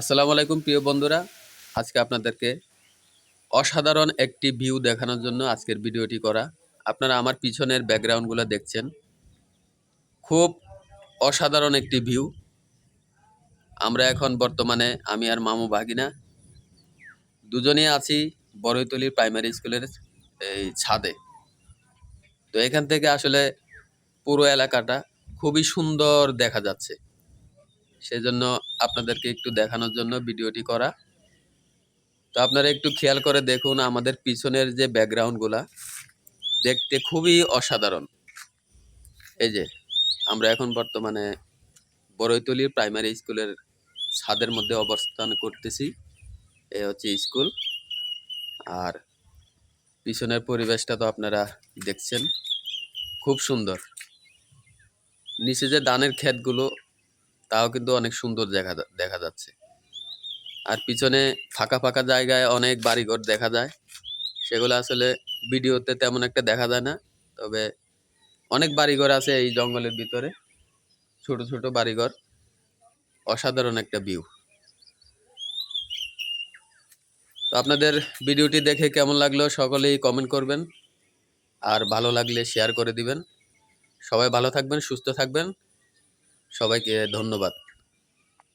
আসসালামু আলাইকুম, প্রিয় বন্ধুরা। আজকে আপনাদেরকে অসাধারণ একটি ভিউ দেখানোর জন্য আজকের ভিডিওটি করা। আপনারা আমার পিছনের ব্যাকগ্রাউন্ডগুলো দেখছেন। খুব অসাধারণ একটি ভিউ। আমরা এখন বর্তমানে আমি আর মামু ভাগিনা। দুজনেই আছি বড়ইতলি প্রাইমারি স্কুলের, এই ছাদে। তো এখান থেকে আসলে পুরো এলাকাটা খুবই সুন্দর দেখা যাচ্ছে। সেজন্য আপনাদেরকে একটু দেখানোর জন্য ভিডিওটি করা। তো আপনারা একটু খেয়াল করে দেখুন আমাদের পিছনের যে ব্যাকগ্রাউন্ডগুলা দেখতে খুবই অসাধারণ। এই যে, আমরা এখন বর্তমানে বড়ইতলির প্রাইমারি স্কুলের ছাদের মধ্যে অবস্থান করতেছি। এ হচ্ছে স্কুল আর পিছনের পরিবেশটা তো আপনারা দেখছেন। খুব সুন্দর। নিচে যে ধানের ক্ষেতগুলো তাও কিন্তু অনেক সুন্দর দেখা দেখা যাচ্ছে। আর পিছনে ফাঁকা ফাঁকা জায়গায় অনেক বাড়িঘর দেখা যায়। সেগুলো আসলে ভিডিওতে তেমন একটা দেখা যায় না। তবে অনেক বাড়িঘর আছে এই জঙ্গলের ভিতরে। ছোট ছোট বাড়িঘর। অসাধারণ একটা ভিউ। তো আপনাদের ভিডিওটি দেখে কেমন লাগল সকলেই কমেন্ট করবেন। আর ভালো লাগলে শেয়ার করে দিবেন। সবাই ভালো থাকবেন, সুস্থ থাকবেন। সবাইকে ধন্যবাদ।